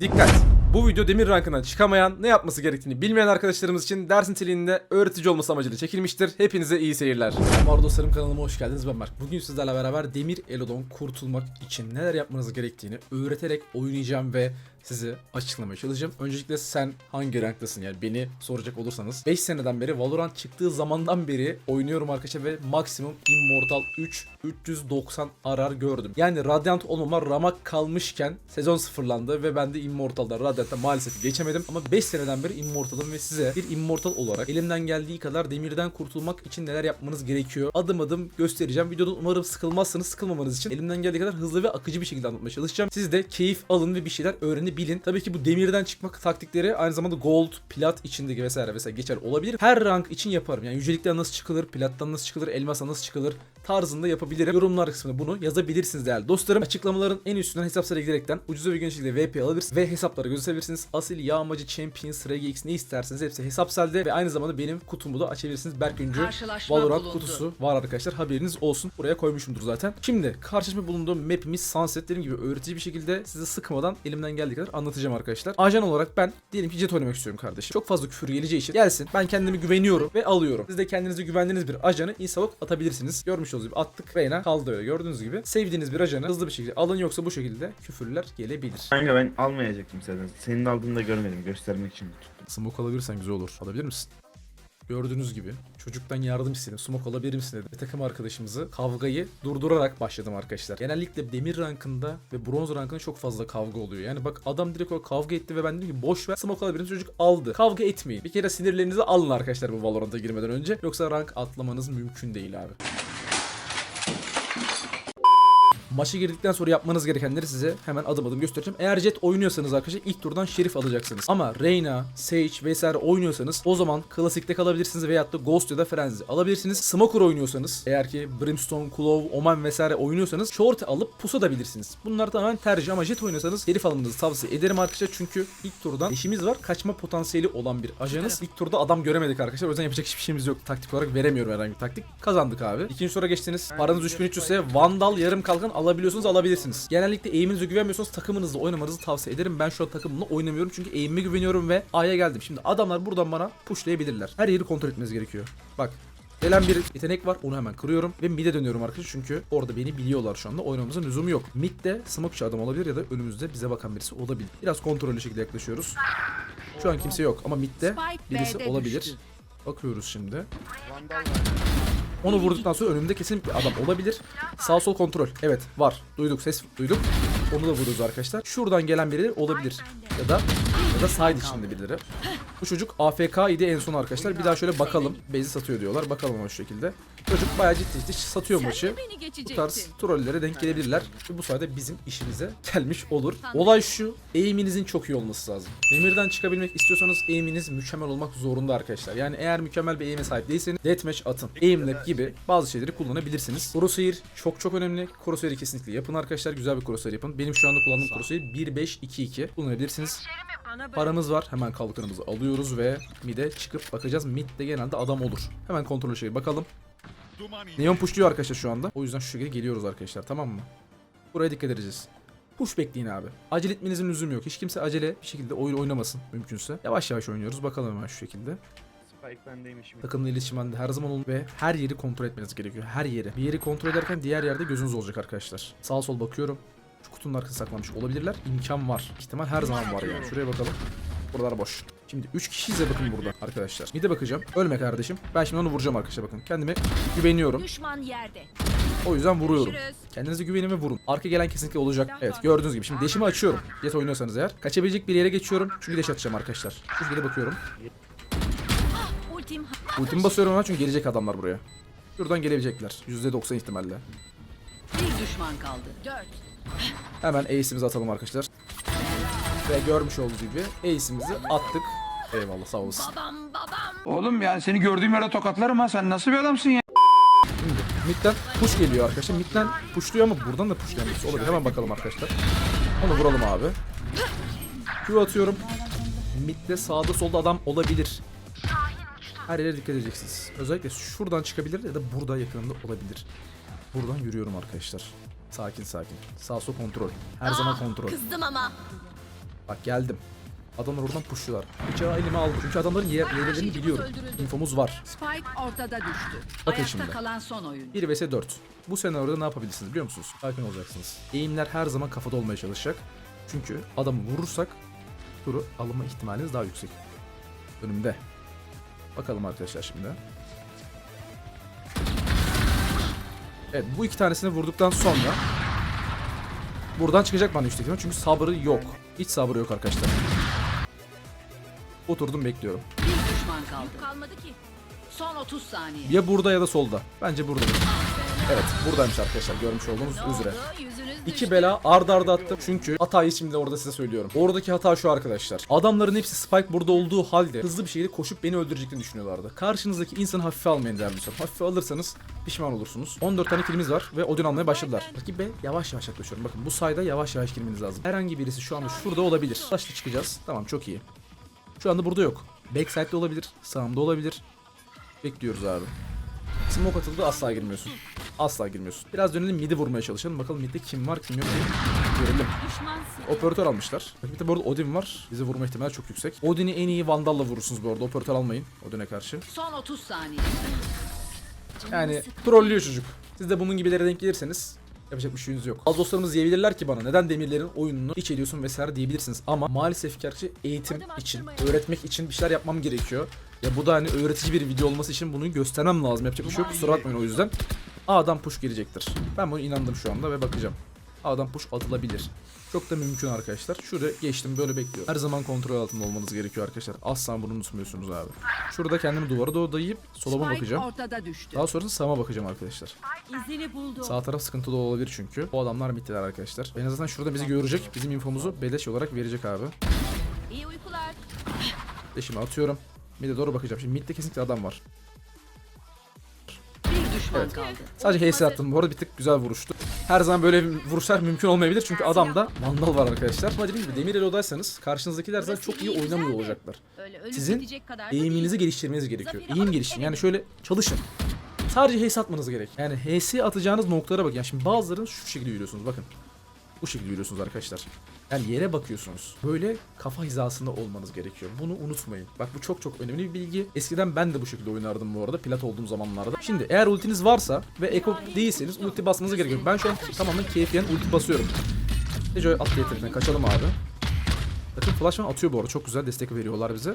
Dikkat! Bu video demir rankından çıkamayan, ne yapması gerektiğini bilmeyen arkadaşlarımız için ders niteliğinde öğretici olması amacıyla çekilmiştir. Hepinize iyi seyirler. Merhaba dostlarım kanalıma hoş geldiniz ben Berk. Bugün sizlerle beraber demir Elo'dan kurtulmak için neler yapmanız gerektiğini öğreterek oynayacağım ve size açıklamaya çalışacağım. Öncelikle sen hangi ranktasın yani beni soracak olursanız. 5 seneden beri Valorant çıktığı zamandan beri oynuyorum arkadaşlar ve maksimum Immortal 3 390 arar gördüm. Yani Radiant olmama ramak kalmışken sezon sıfırlandı ve ben de Immortal'da Radiant'ta maalesef geçemedim. Ama 5 seneden beri Immortal'ım ve size bir Immortal olarak elimden geldiği kadar demirden kurtulmak için neler yapmanız gerekiyor. Adım adım göstereceğim. Videodan umarım sıkılmazsınız. Sıkılmamanız için elimden geldiği kadar hızlı ve akıcı bir şekilde anlatmaya çalışacağım. Siz de keyif alın ve bir şeyler öğrenebilin. Tabii ki bu demirden çıkmak taktikleri aynı zamanda gold, plat içindeki vesaire vesaire geçer olabilir. Her rank için yaparım. Yani yücelikten nasıl çıkılır, plattan nasıl çıkılır, elmasdan nasıl çıkılır tarzında yapabilirim. Yorumlar kısmında bunu yazabilirsiniz değerli dostlarım. Açıklamaların en üstünden hesaplara giderekten ucuz ve şekilde VP alabilirsiniz ve hesaplara gözetebilirsiniz. Asil, yağmacı, champions, RGX ne isterseniz hepsi hesapselde ve aynı zamanda benim kutumu da açabilirsiniz. Berk Öncü Valorant bulundu. kutusu var arkadaşlar. Haberiniz olsun. Buraya koymuşumdur zaten. Şimdi karşılaşma bulunduğum mapimiz Sunset dediğim gibi öğretici bir şekilde size sıkmadan elimden geldiği kadar anlatacağım arkadaşlar. Ajan olarak ben diyelim ki jet oynamak istiyorum kardeşim. Çok fazla küfür geleceği için gelsin. Ben kendimi güveniyorum ve alıyorum. Siz de kendinize güvendiğiniz bir ajanı insalok atabilirsiniz. Görmüş olduğunuz gibi attık. Reyna kaldı öyle gördüğünüz gibi. Sevdiğiniz bir ajanı hızlı bir şekilde alın yoksa bu şekilde küfürler gelebilir. Kanka ben almayacaktım zaten. Senin aldığını da görmedim göstermek için. Smoke alabilirsen güzel olur. Alabilir misin? Gördüğünüz gibi çocuktan yardım istedim. Smoke alabilir misin dedi. Bir takım arkadaşımızı kavgayı durdurarak başladım arkadaşlar. Genellikle demir rankında ve bronz rankında çok fazla kavga oluyor. Yani bak adam direkt olarak kavga etti ve ben dedim ki boş ver smoke alabilir misin? Çocuk aldı. Kavga etmeyin. Bir kere sinirlerinizi alın arkadaşlar bu Valorant'a girmeden önce. Yoksa rank atlamanız mümkün değil abi. Maça girdikten sonra yapmanız gerekenleri size hemen adım adım göstereceğim. Eğer Jet oynuyorsanız arkadaşlar ilk turdan Şerif alacaksınız. Ama Reyna, Sage vesaire oynuyorsanız o zaman klasikte kalabilirsiniz veyahut da Ghost ya da Frenzy alabilirsiniz. Smoker oynuyorsanız eğer ki Brimstone, Claw, Omen vesaire oynuyorsanız Short alıp pusabilirsiniz. Bunlar tamamen tercih ama Jet oynuyorsanız Şerif almanızı tavsiye ederim arkadaşlar. Çünkü ilk turdan işimiz var. Kaçma potansiyeli olan bir ajanız. İlk turda adam göremedik arkadaşlar. O yüzden yapacak hiçbir şeyimiz yok. Taktik olarak veremiyorum herhangi bir taktik. Kazandık abi. İkinci tura geçtiniz. Paranız 3300 ise Vandal yarım kalkan alabiliyorsunuz alabilirsiniz. Genellikle eğiminize güvenmiyorsanız takımınızla oynamanızı tavsiye ederim. Ben şu an takımımla oynamıyorum çünkü eğimime güveniyorum ve A'ya geldim. Şimdi adamlar buradan bana pushlayabilirler. Her yeri kontrol etmeniz gerekiyor. Bak Gelen bir yetenek var onu hemen kırıyorum ve mid'e dönüyorum arkadaşlar çünkü orada beni biliyorlar şu anda oynamamızın lüzumu yok. Mid'de smokeçi adam olabilir ya da önümüzde bize bakan birisi olabilir. Biraz kontrollü şekilde yaklaşıyoruz. Şu an kimse yok ama mid'de birisi olabilir. Bakıyoruz şimdi. Onu vurduktan sonra önümde kesin bir adam olabilir. Sağ sol kontrol. Evet var. Duyduk ses duyduk. Onu da vuruyoruz arkadaşlar. Şuradan gelen birileri olabilir. Ya da ya da side içinde birileri. Bu çocuk AFK idi en son arkadaşlar. Bir daha şöyle bakalım. Bezi satıyor diyorlar. Bakalım şu şekilde. Çocuk bayağı ciddi ciddi satıyor maçı. Bu tarz trollere denk gelebilirler. Ve bu sayede bizim işimize gelmiş olur. Olay şu. Eğiminizin çok iyi olması lazım. Demirden çıkabilmek istiyorsanız eğiminiz mükemmel olmak zorunda arkadaşlar. Yani eğer mükemmel bir eğime sahip değilseniz deathmatch atın. Aimlab gibi bazı şeyleri kullanabilirsiniz. Crosshair çok çok önemli. Crosshair'i kesinlikle yapın arkadaşlar. Güzel bir crosshair yapın. Benim şu anda kullandığım crosshair 1-5-2-2 kullanabilirsiniz. Paramız var. Hemen kalkanımızı alıyoruz ve mid'e çıkıp bakacağız. Mid'de genelde adam olur. Hemen kontrol şey bakalım. Neon pushluyor arkadaşlar şu anda. O yüzden şu şekilde geliyoruz arkadaşlar tamam mı? Buraya dikkat edeceğiz. Push bekleyin abi. Acele etmenizin lüzumu yok. Hiç kimse acele bir şekilde oyun oynamasın mümkünse. Yavaş yavaş oynuyoruz. Bakalım hemen şu şekilde. Spike bendeymiş mi? Takımla iletişim halinde her zaman olun ve her yeri kontrol etmeniz gerekiyor. Her yeri. Bir yeri kontrol ederken diğer yerde gözünüz olacak arkadaşlar. Sağ sol bakıyorum. Şu kutunun arkasına saklanmış olabilirler. İmkan var. İhtimal her zaman var yani. Şuraya bakalım. Buralar boş. Şimdi 3 kişiyiz ya bakın burada arkadaşlar. Bir de bakacağım. Ölme kardeşim. Ben şimdi onu vuracağım arkadaşlar bakın. Kendime güveniyorum. Düşman yerde. O yüzden vuruyorum. Kendinize güvenin ve vurun. Arka gelen kesinlikle olacak. Evet gördüğünüz gibi. Şimdi deşimi açıyorum. Jet oynuyorsanız eğer. Kaçabilecek bir yere geçiyorum. Çünkü deş atacağım arkadaşlar. Şu şekilde bakıyorum. Ultim Ultimi basıyorum ama çünkü gelecek adamlar buraya. Şuradan gelebilecekler. %90 ihtimalle. bir düşman kaldı. Dört. Hemen ace'imizi atalım arkadaşlar. Ve görmüş olduğunuz gibi ace'imizi attık. Eyvallah sağ olasın. Babam babam. Oğlum yani seni gördüğüm yere tokatlarım ha. Sen nasıl bir adamsın ya? Şimdi midden push geliyor arkadaşlar. Midden pushluyor ama buradan da pushlayan birisi olabilir. Hemen bakalım arkadaşlar. Onu vuralım abi. Q atıyorum. Midde sağda solda adam olabilir. Her yere dikkat edeceksiniz. Özellikle şuradan çıkabilir ya da burada yakınında olabilir. Buradan yürüyorum arkadaşlar. Sakin sakin. Sağ sol kontrol. Her zaman kontrol. Kızdım ama. Bak geldim. Adamlar oradan pushlular. Bıçağı elime aldım. Çünkü adamların yer, yerlerini biliyorum. İnfomuz var. Spike ortada düştü. Bakın Ayakta şimdi. kalan son oyun. 1 vs 4. Bu senaryoda ne yapabilirsiniz biliyor musunuz? Sakin olacaksınız. Eğimler her zaman kafada olmaya çalışacak. Çünkü adamı vurursak turu alınma ihtimaliniz daha yüksek. Önümde. Bakalım arkadaşlar şimdi. Evet bu iki tanesini vurduktan sonra buradan çıkacak bana ihtimal. çünkü sabrı yok. Hiç sabrı yok arkadaşlar. Oturdum bekliyorum. Bir düşman kaldı. kalmadı ki. Son 30 saniye. Ya burada ya da solda. Bence burada. Evet buradaymış arkadaşlar görmüş olduğunuz üzere. İki bela ard arda attım çünkü hatayı şimdi orada size söylüyorum. Oradaki hata şu arkadaşlar. Adamların hepsi Spike burada olduğu halde hızlı bir şekilde koşup beni öldüreceklerini düşünüyorlardı. Karşınızdaki insanı hafife almayın değerli dostlar. Hafife alırsanız pişman olursunuz. 14 tane kilimiz var ve Odin almaya başladılar. Rakibe yavaş yavaş yaklaşıyorum. Bakın bu sayda yavaş yavaş girmeniz lazım. Herhangi birisi şu anda şurada olabilir. Taşla çıkacağız. Tamam çok iyi. Şu anda burada yok. Backside'de olabilir. Sağımda olabilir. Bekliyoruz abi. Smoke atıldı asla girmiyorsun. Asla girmiyorsun. Biraz dönelim midi vurmaya çalışalım. Bakalım midde kim var kim yok diye görelim. Operatör almışlar. Rakipte bu arada Odin var. Bizi vurma ihtimali çok yüksek. Odin'i en iyi Vandal'la vurursunuz bu arada. Operatör almayın Odin'e karşı. Son 30 saniye. Yani trollüyor çocuk. Siz de bunun gibilere denk gelirseniz yapacak bir şeyiniz yok. Az dostlarımız diyebilirler ki bana neden demirlerin oyununu iç ediyorsun vesaire diyebilirsiniz. Ama maalesef gerçi eğitim için, öğretmek için bir şeyler yapmam gerekiyor. Ya bu da hani öğretici bir video olması için bunu göstermem lazım. Yapacak bir şey yok. Kusura bakmayın o yüzden. A'dan push gelecektir. Ben bunu inandım şu anda ve bakacağım. A'dan push atılabilir. Çok da mümkün arkadaşlar. Şurada geçtim böyle bekliyorum. Her zaman kontrol altında olmanız gerekiyor arkadaşlar. Asla bunu unutmuyorsunuz abi. Şurada kendimi duvara doğru dayayıp Spike bakacağım. ortada düştü. Daha sonrasında sağıma bakacağım arkadaşlar. İzini buldu. Sağ taraf sıkıntılı olabilir çünkü. O adamlar mittiler arkadaşlar. En azından şurada bizi görecek. Bizim infomuzu beleş olarak verecek abi. İyi uykular. Deşimi atıyorum. Mid'e doğru bakacağım. Şimdi mid'de kesinlikle adam var. Düşman Evet. kaldı. Sadece HS attım. Bu arada bir tık güzel vuruştu. Her zaman böyle vuruşlar mümkün olmayabilir çünkü adamda vandal var arkadaşlar. Ama dediğim gibi demir elodaysanız karşınızdakiler zaten çok iyi oynamıyor olacaklar. Sizin Eğiminizi geliştirmeniz gerekiyor. Eğim geliştirin. Yani şöyle çalışın. Sadece HS atmanız gerek. Yani HS atacağınız noktalara bakın. Yani şimdi bazılarınız şu şekilde yürüyorsunuz bakın. Bu şekilde yürüyorsunuz arkadaşlar. Yani yere bakıyorsunuz. Böyle kafa hizasında olmanız gerekiyor. Bunu unutmayın. Bak bu çok çok önemli bir bilgi. Eskiden ben de bu şekilde oynardım bu arada. Plat olduğum zamanlarda. Şimdi eğer ultiniz varsa ve eko değilseniz ulti basmanız gerekiyor. Ben şu an tamamen keyfiyen ulti basıyorum. Neco'ya at getirdiğine kaçalım abi. Bakın flashman atıyor bu arada. Çok güzel destek veriyorlar bize.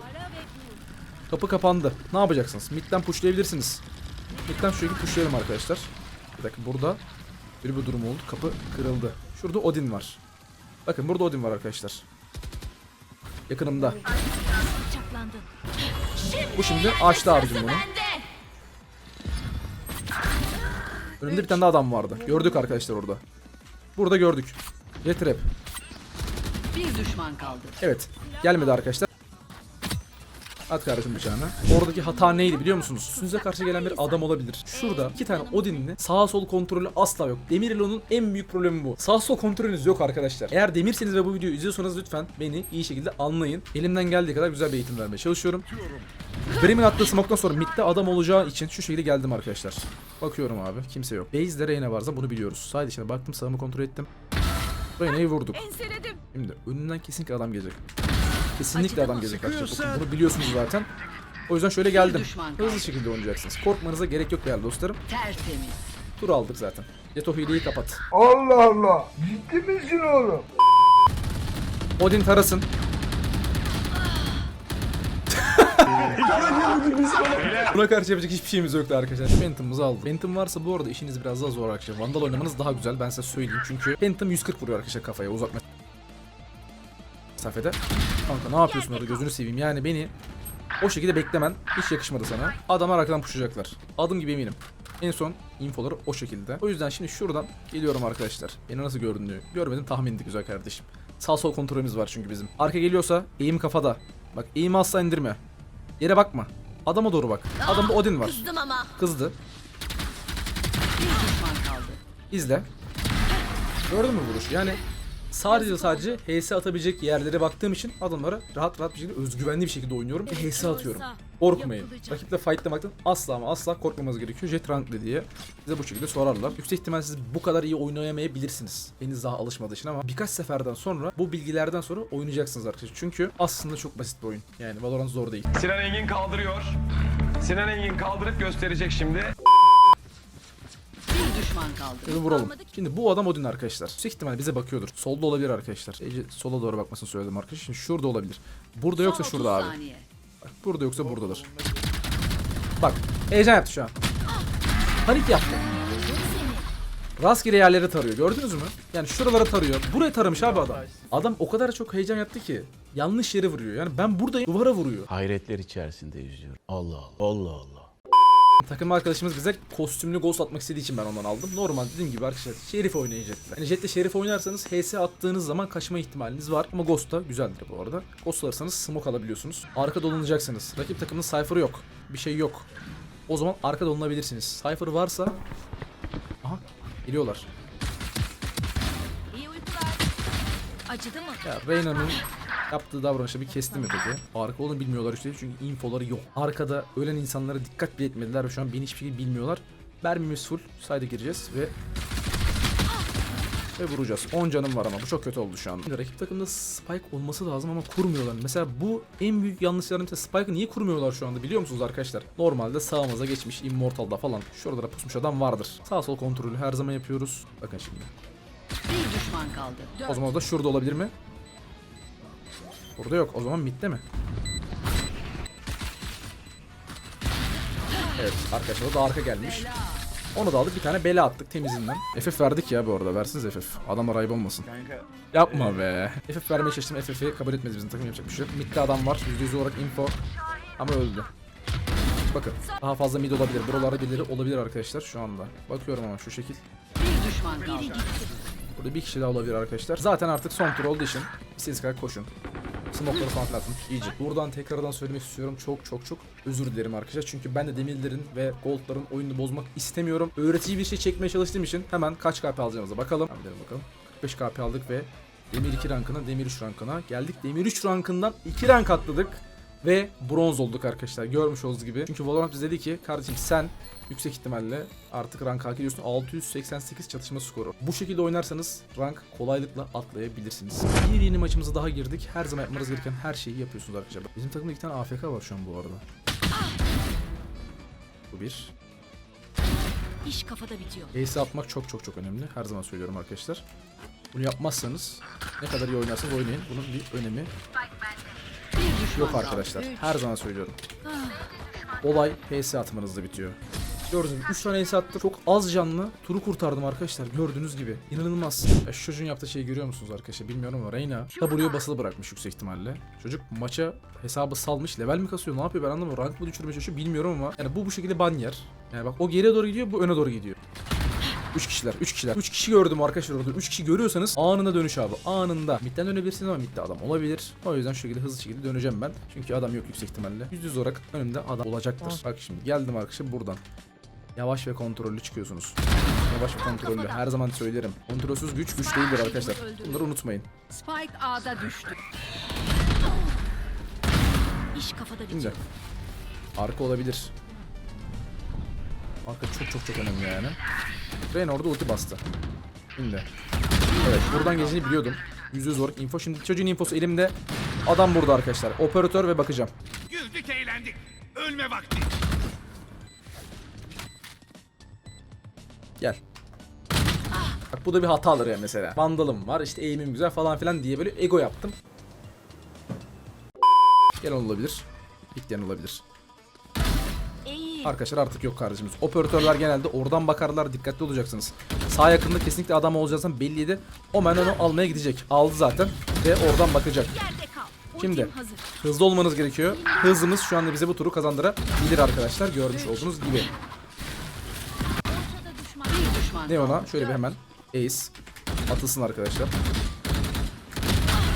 Kapı kapandı. Ne yapacaksınız? Mid'den pushlayabilirsiniz. Mid'den şöyle pushlayalım arkadaşlar. Bir dakika burada böyle bir durum oldu. Kapı kırıldı. Şurada Odin var. Bakın burada Odin var arkadaşlar. Yakınımda. Bu şimdi açtı abicim bunu. Önümde bir tane adam vardı. Gördük arkadaşlar orada. Burada gördük. Jet trap. Bir düşman kaldı. Evet. Gelmedi arkadaşlar. At kardeşim bıçağını. Oradaki hata neydi biliyor musunuz? Üstünüze karşı gelen bir adam olabilir. Şurada iki tane Odin'in sağ sol kontrolü asla yok. Demir Elo'nun en büyük problemi bu. Sağ sol kontrolünüz yok arkadaşlar. Eğer demirseniz ve bu videoyu izliyorsanız lütfen beni iyi şekilde anlayın. Elimden geldiği kadar güzel bir eğitim vermeye çalışıyorum. Bremen attığı smoke'tan sonra midde adam olacağı için şu şekilde geldim arkadaşlar. Bakıyorum abi kimse yok. Base'de Reyna varsa bunu biliyoruz. Side içine baktım sağımı kontrol ettim. Reyna'yı vurduk. Şimdi önünden kesinlikle adam gelecek. Kesinlikle adam gelecek arkadaşlar. Bakın Bunu biliyorsunuz zaten. O yüzden şöyle geldim. Hızlı şekilde oynayacaksınız. Korkmanıza gerek yok değerli dostlarım. Tertemiz. Tur aldık zaten. Yeto hileyi kapat. Allah Allah. Ciddi misin oğlum? Odin tarasın. Buna karşı yapacak hiçbir şeyimiz yoktu arkadaşlar. Phantom'ımızı aldık. Phantom varsa bu arada işiniz biraz daha zor arkadaşlar. Vandal oynamanız daha güzel ben size söyleyeyim. Çünkü Phantom 140 vuruyor arkadaşlar kafaya uzak mesafede. Kanka ne yapıyorsun orada gözünü seveyim. Yani beni o şekilde beklemen hiç yakışmadı sana. Adamlar arkadan pushlayacaklar. Adım gibi eminim. En son infoları o şekilde. O yüzden şimdi şuradan geliyorum arkadaşlar. Beni nasıl gördüğünü görmedim tahmin güzel kardeşim. Sağ sol kontrolümüz var çünkü bizim. Arka geliyorsa eğim kafada. Bak eğimi asla indirme. Yere bakma. Adama doğru bak. Adamda Odin var. Kızdım ama. Kızdı. Bir düşman kaldı. İzle. Gördün mü vuruş? Yani Sadece sadece HS atabilecek yerlere baktığım için adamlara rahat rahat bir şekilde özgüvenli bir şekilde oynuyorum ve HS atıyorum. Korkmayın. Rakiple fightlamaktan asla ama asla korkmamanız gerekiyor. Jet ranklı diye size bu şekilde sorarlar. Yüksek ihtimal siz bu kadar iyi oynayamayabilirsiniz. Henüz daha alışmadığı için ama birkaç seferden sonra bu bilgilerden sonra oynayacaksınız arkadaşlar. Çünkü aslında çok basit bir oyun. Yani Valorant zor değil. Sinan Engin kaldırıyor. Sinan Engin kaldırıp gösterecek şimdi. Bir düşman kaldı. Şöyle vuralım. Şimdi bu adam Odin arkadaşlar. Yüksek ihtimal bize bakıyordur. Solda olabilir arkadaşlar. Ece sola doğru bakmasını söyledim arkadaşlar. Şimdi şurada olabilir. Burada yoksa Son şurada 30 abi. saniye. Bak, burada yoksa buradadır. Bak heyecan yaptı şu an. Panik yaptı. Rastgele yerleri tarıyor gördünüz mü? Yani şuralara tarıyor. Buraya taramış abi adam. Adam o kadar çok heyecan yaptı ki yanlış yere vuruyor. Yani ben buradayım duvara vuruyor. hayretler içerisinde yüzüyorum. Allah Allah. Allah Allah. Takım arkadaşımız bize kostümlü ghost atmak istediği için ben ondan aldım. Normal dediğim gibi arkadaşlar Şerif oynayın Jet'le. Yani Jet'le Şerif oynarsanız HS attığınız zaman kaçma ihtimaliniz var. Ama Ghost da güzeldir bu arada. Ghost alırsanız smoke alabiliyorsunuz. Arka dolanacaksınız. Rakip takımın Cypher'ı yok. Bir şey yok. O zaman arka dolanabilirsiniz. Cypher varsa... Aha geliyorlar. İyi uykular. Acıdı mı? Ya Reyna'nın yaptığı davranışı bir kesti mi peki? Arka olduğunu bilmiyorlar işte çünkü infoları yok. Arkada ölen insanlara dikkat bile etmediler ve şu an beni hiçbir şekilde bilmiyorlar. Mermimiz full. Sayda gireceğiz ve ve vuracağız. 10 canım var ama bu çok kötü oldu şu an. Şimdi rakip takımda spike olması lazım ama kurmuyorlar. Mesela bu en büyük yanlışlarım mesela spike'ı niye kurmuyorlar şu anda biliyor musunuz arkadaşlar? Normalde sağımıza geçmiş Immortal'da falan şuralara pusmuş adam vardır. Sağ sol kontrolü her zaman yapıyoruz. Bakın şimdi. Bir düşman kaldı. O zaman da şurada olabilir mi? Burada yok. O zaman midde mi? Evet arkadaşlar o da arka gelmiş. Onu da aldık bir tane bela attık temizinden. FF verdik ya bu arada versiniz FF. Adamlar ayıp olmasın. Kanka Yapma be. FF vermeye çalıştım FF'i kabul etmedi bizim takım yapacak bir şey yok. Midde adam var %100 olarak info. Ama öldü. Bakın daha fazla mid olabilir. Buralarda birileri olabilir arkadaşlar şu anda. Bakıyorum ama şu şekil. Bir düşman kaldı. Burada bir kişi daha olabilir arkadaşlar. Zaten artık son tur olduğu için istediğiniz kadar koşun. Smoke'ları falan atın. İyice. Buradan tekrardan söylemek istiyorum. Çok çok çok özür dilerim arkadaşlar. Çünkü ben de demirlerin ve goldların oyununu bozmak istemiyorum. Öğretici bir şey çekmeye çalıştığım için hemen kaç KP alacağımıza bakalım. Hemen bakalım. 45 KP aldık ve Demir 2 rankına, Demir 3 rankına geldik. Demir 3 rankından 2 rank atladık. Ve bronz olduk arkadaşlar. Görmüş olduğunuz gibi. Çünkü Valorant bize dedi ki kardeşim sen yüksek ihtimalle artık rank hak ediyorsun. 688 çatışma skoru. Bu şekilde oynarsanız rank kolaylıkla atlayabilirsiniz. Bir yeni maçımıza daha girdik. Her zaman yapmanız gereken her şeyi yapıyorsunuz arkadaşlar. Bizim takımda iki tane AFK var şu an bu arada. Bu bir. İş kafada bitiyor. Ace atmak çok çok çok önemli. Her zaman söylüyorum arkadaşlar. Bunu yapmazsanız ne kadar iyi oynarsanız oynayın. Bunun bir önemi Yok arkadaşlar. Her zaman söylüyorum. Olay HS atmanızda bitiyor. Gördünüz mü? 3 tane HS attı. Çok az canlı. Turu kurtardım arkadaşlar. Gördüğünüz gibi. İnanılmaz. Ya şu çocuğun yaptığı şeyi görüyor musunuz arkadaşlar? Bilmiyorum ama Reyna W'ye basılı bırakmış yüksek ihtimalle. Çocuk maça hesabı salmış. Level mi kasıyor? Ne yapıyor ben anlamıyorum. Rank mı düşürmeye çalışıyor bilmiyorum ama. Yani bu bu şekilde ban yer. Yani bak o geriye doğru gidiyor. Bu öne doğru gidiyor. 3 kişiler, 3 kişiler. 3 kişi gördüm arkadaşlar orada. 3 kişi görüyorsanız anında dönüş abi. Anında. Midden dönebilirsiniz ama midde adam olabilir. O yüzden şu şekilde hızlı şekilde döneceğim ben. Çünkü adam yok yüksek ihtimalle. %100 olarak önümde adam olacaktır. Bak şimdi geldim arkadaşlar buradan. Yavaş ve kontrollü çıkıyorsunuz. Yavaş ve kontrollü. Her zaman söylerim. Kontrolsüz güç güç değildir arkadaşlar. Bunları unutmayın. Spike A'da düştü. İş kafada. Şimdi. Arka olabilir. Arka çok çok çok önemli yani. Ren orada ulti bastı. Şimdi. Evet buradan geleceğini biliyordum. Yüzde zor info. Şimdi çocuğun infosu elimde. Adam burada arkadaşlar. Operatör ve bakacağım. Güldük eğlendik. Ölme vakti. Gel. Bak bu da bir hatadır ya mesela. Vandalım var işte eğimim güzel falan filan diye böyle ego yaptım. Gel olabilir. Bitleyen olabilir. Arkadaşlar artık yok kardeşimiz. Operatörler genelde oradan bakarlar dikkatli olacaksınız. Sağ yakında kesinlikle adam olacağından belliydi. Omen onu almaya gidecek. Aldı zaten ve oradan bakacak. Şimdi hızlı olmanız gerekiyor. Hızımız şu anda bize bu turu kazandırabilir arkadaşlar. Görmüş olduğunuz gibi. Ne ona? Şöyle bir hemen ace atılsın arkadaşlar.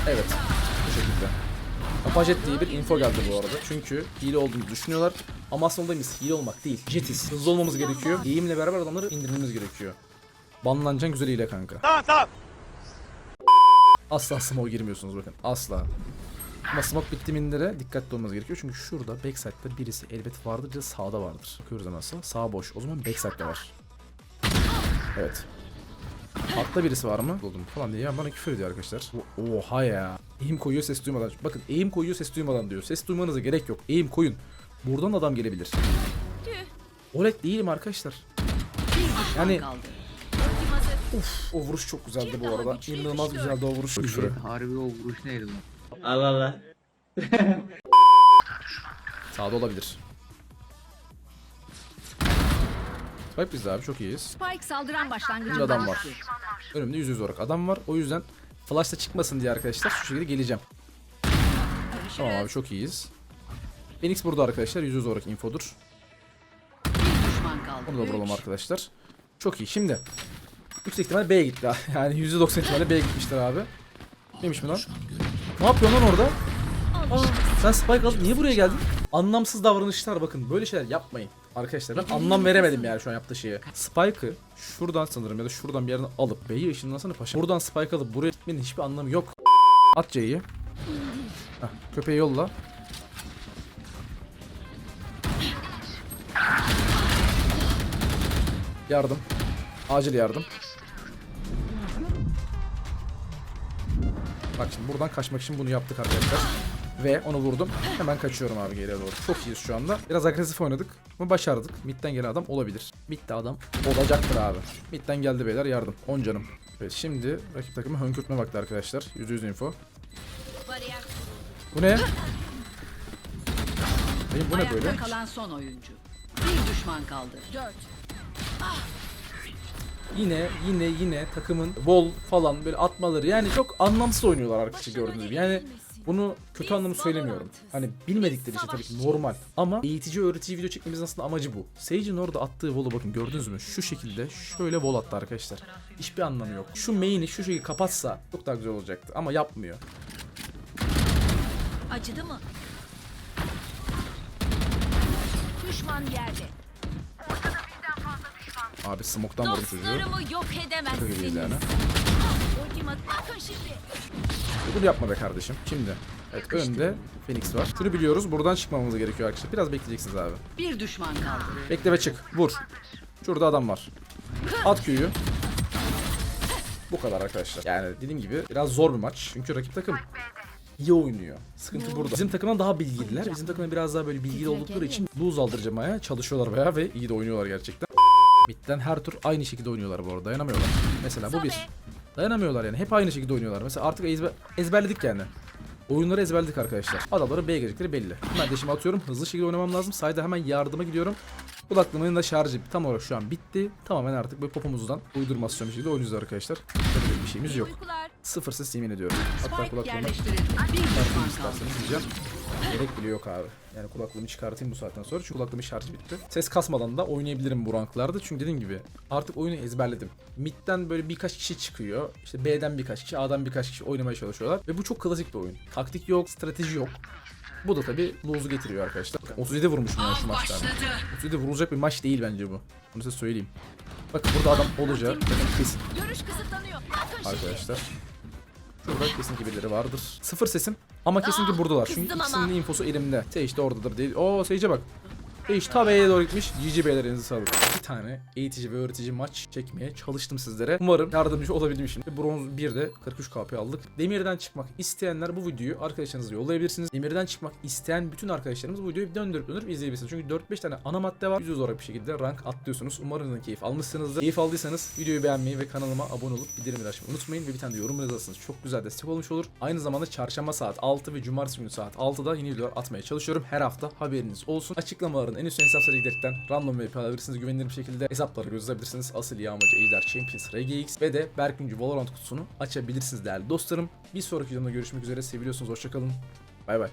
Evet. Apajet diye bir info geldi bu arada. Çünkü hile olduğumuzu düşünüyorlar. Ama aslında olayımız hile olmak değil. Jetiz. Hızlı olmamız gerekiyor. Eğimle beraber adamları indirmemiz gerekiyor. Banlanacaksın güzel hile kanka. Tamam tamam. Asla smoke girmiyorsunuz bakın. Asla. Ama smoke bittiğinde de dikkatli olmanız gerekiyor. Çünkü şurada backside'da birisi elbet vardır de sağda vardır. Bakıyoruz hemen sağa. Sağ boş. O zaman backside'de var. Evet. Altta birisi var mı? Buldum falan diye ya bana küfür ediyor arkadaşlar. Oha ya. Eğim koyuyor ses duymadan. Bakın eğim koyuyor ses duymadan diyor. Ses duymanıza gerek yok. Eğim koyun. Buradan adam gelebilir. Olet değilim arkadaşlar. Yani-. Uf, o vuruş çok güzeldi bu arada. İnanılmaz güçlü güzeldi o vuruş. Küfürü. Harbi o vuruş neydi lan? Allah Allah. Sağda olabilir. Spike bizde abi çok iyiyiz. Spike saldıran Bir başlangıcında adam var. Önümde yüz yüz olarak adam var. O yüzden flash'ta çıkmasın diye arkadaşlar şu şekilde geleceğim. Tamam abi çok iyiyiz. Phoenix burada arkadaşlar yüz yüz olarak infodur. Bir. Onu da vuralım arkadaşlar. Çok iyi. Şimdi yüksek ihtimalle B'ye gitti. Yani %90 ihtimalle B'ye gitmişler abi. Neymiş mi lan? Ne yapıyorsun lan orada? Aa, sen Spike alıp niye buraya geldin? Anlamsız davranışlar bakın böyle şeyler yapmayın. Arkadaşlar ben anlam veremedim yani şu an yaptığı şeye. Spike'ı şuradan sanırım ya da şuradan bir yerden alıp B'yi ışınlansana paşa. Buradan Spike alıp buraya gitmenin hiçbir anlamı yok. At C'yi. Köpeği yolla. Yardım. Acil yardım. Bak şimdi buradan kaçmak için bunu yaptık arkadaşlar. Ve onu vurdum. Hemen kaçıyorum abi geriye doğru. Çok iyiyiz şu anda. Biraz agresif oynadık ama başardık. Mid'den gelen adam olabilir. Mid'de adam olacaktır abi. Mid'den geldi beyler yardım. 10 canım. Evet şimdi rakip takımı hönkürtme vakti arkadaşlar. %100 info. Bu ne? Benim bu ne Ayakta böyle? kalan son oyuncu. Bir düşman kaldı. Dört. Yine yine yine takımın bol falan böyle atmaları yani çok anlamsız oynuyorlar arkadaşlar gördüğünüz gibi. Yani bunu kötü anlamı söylemiyorum. Hani bilmedikleri için tabii ki normal. Ama eğitici öğretici video çekmemizin aslında amacı bu. Sage'in orada attığı volu bakın gördünüz mü? Şu şekilde şöyle vol attı arkadaşlar. Hiçbir anlamı yok. Şu main'i şu şekilde kapatsa çok daha güzel olacaktı. Ama yapmıyor. Acıdı mı? Düşman yerde. Abi smoke'tan vurdum çocuğu. Dostlarımı yok Çok iyiyiz edemezsiniz. yani. Ultimat bakın şimdi. Bunu yapma be kardeşim. Şimdi. Evet önde Phoenix var. Şunu biliyoruz. Buradan çıkmamamız gerekiyor arkadaşlar. Biraz bekleyeceksiniz abi. Bir düşman kaldı. Bekle ve çık. Vur. Şurada adam var. At Q'yu. Bu kadar arkadaşlar. Yani dediğim gibi biraz zor bir maç. Çünkü rakip takım iyi oynuyor. Sıkıntı burada. Bizim takımdan daha bilgililer. Bizim takımda biraz daha böyle bilgili oldukları için lose aldırmaya çalışıyorlar bayağı ve iyi de oynuyorlar gerçekten. Bitten her tur aynı şekilde oynuyorlar bu arada. Dayanamıyorlar. Mesela bu bir. Dayanamıyorlar yani. Hep aynı şekilde oynuyorlar. Mesela artık ezber, ezberledik yani. Oyunları ezberledik arkadaşlar. Adamların B'ye gelecekleri belli. Hemen deşimi atıyorum. Hızlı şekilde oynamam lazım. Sayda hemen yardıma gidiyorum. Kulaklığımın da şarjı tam olarak şu an bitti. Tamamen artık böyle popomuzdan uydurmasyon bir şekilde oynuyoruz arkadaşlar. Böyle bir şeyimiz yok. Sıfır ses yemin ediyorum. Hatta kulaklığımı isterseniz diyeceğim. Gerek bile yok abi. Yani kulaklığımı çıkartayım bu saatten sonra. Çünkü kulaklığımın şarjı bitti. Ses kasmadan da oynayabilirim bu ranklarda. Çünkü dediğim gibi artık oyunu ezberledim. Mid'den böyle birkaç kişi çıkıyor. İşte B'den birkaç kişi, A'dan birkaç kişi oynamaya çalışıyorlar. Ve bu çok klasik bir oyun. Taktik yok, strateji yok. Bu da tabi lose'u getiriyor arkadaşlar. 37 vurmuşum yani şu maçta. 37 vurulacak bir maç değil bence bu. Bunu size söyleyeyim. Bakın burada adam olacak. Kesin arkadaşlar. Şurada kesin birileri vardır. Sıfır sesim ama kesin ki buradalar. Çünkü ikisinin infosu elimde. Sage de oradadır değil. Oo Sage'e bak. Sage ta B'ye doğru gitmiş. GG B'ler elinize sağlık. İki tane eğitici ve öğretici maç çekmeye çalıştım sizlere. Umarım yardımcı olabilmişim. Bronz 1'de 43 KP aldık. Demirden çıkmak isteyenler bu videoyu arkadaşlarınıza yollayabilirsiniz. Demirden çıkmak isteyen bütün arkadaşlarımız bu videoyu döndürüp döndürüp izleyebilirsiniz. Çünkü 4-5 tane ana madde var. Yüz olarak bir şekilde rank atlıyorsunuz. Umarım keyif almışsınızdır. Keyif aldıysanız videoyu beğenmeyi ve kanalıma abone olup bildirimleri açmayı unutmayın. Ve bir tane de yorum yazarsanız çok güzel destek olmuş olur. Aynı zamanda çarşamba saat 6 ve cumartesi günü saat 6'da yeni videolar atmaya çalışıyorum. Her hafta haberiniz olsun. Açıklamaların en üstüne hesap sıraya giderekten random VP alabilirsiniz. Güvenilir bir şekilde hesapları gözetebilirsiniz. Asıl yağmacı Ejder Champions RGX ve de Berküncü Valorant kutusunu açabilirsiniz değerli dostlarım. Bir sonraki videomda görüşmek üzere. Seviyorsunuz. Hoşçakalın. Bay bay.